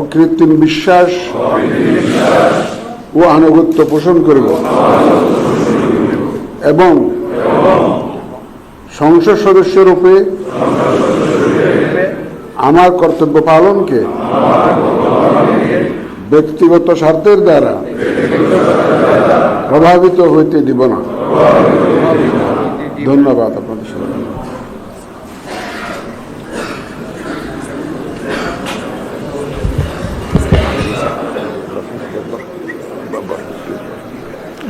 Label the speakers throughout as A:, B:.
A: অকৃত্রিম বিশ্বাস ও আনুগত্য পোষণ করিব এবং সংসদ সদস্য রূপে আমার কর্তব্য পালনকে ব্যক্তিগত স্বার্থের দ্বারা প্রভাবিত হইতে দিব না। ধন্যবাদ আপনাদের সবাই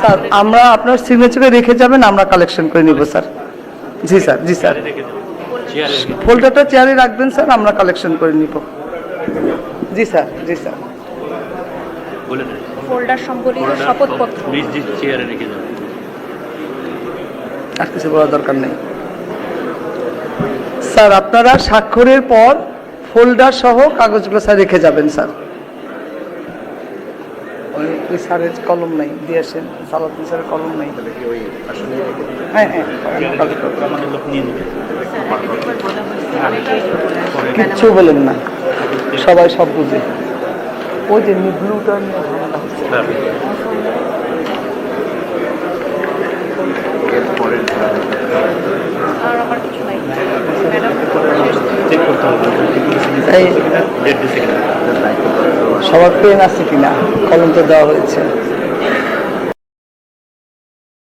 B: স্যার আমরা আপনার সিগনেচারে রেখে যাবেন আমরা কালেকশন করে নিব স্যার। জি স্যার জি স্যার। ফোল্ডারটা চেয়ারে রাখবেন স্যার আমরা কালেকশন করে নিব। জি স্যার জি স্যার।
C: ফোল্ডার সম্বলিত শপথপত্র
D: নিজ নিজ চেয়ারে রেখে যাবেন।
B: আর কিছু বলার দরকার নেই। স্যার আপনারা স্বাক্ষরের পর ফোল্ডার সহ কাগজগুলো স্যার রেখে যাবেন স্যার। ওই ওই স্যারের কলম নাই দিয়ে আসেন স্যারের কলম নাই। হ্যাঁ হ্যাঁ। কিচ্ছু বলেন না। সবাই সব বুঝে। ওই যে ব্লুটা নিয়ে ঝামেলা হচ্ছে।
C: আর আমার কিছু নাই ম্যাডাম
D: চেক করতে হবে।
B: এই
D: ডেট দিছে কিনা?
B: সবার পেন আছে কিনা? কলম তো দেওয়া হয়েছে।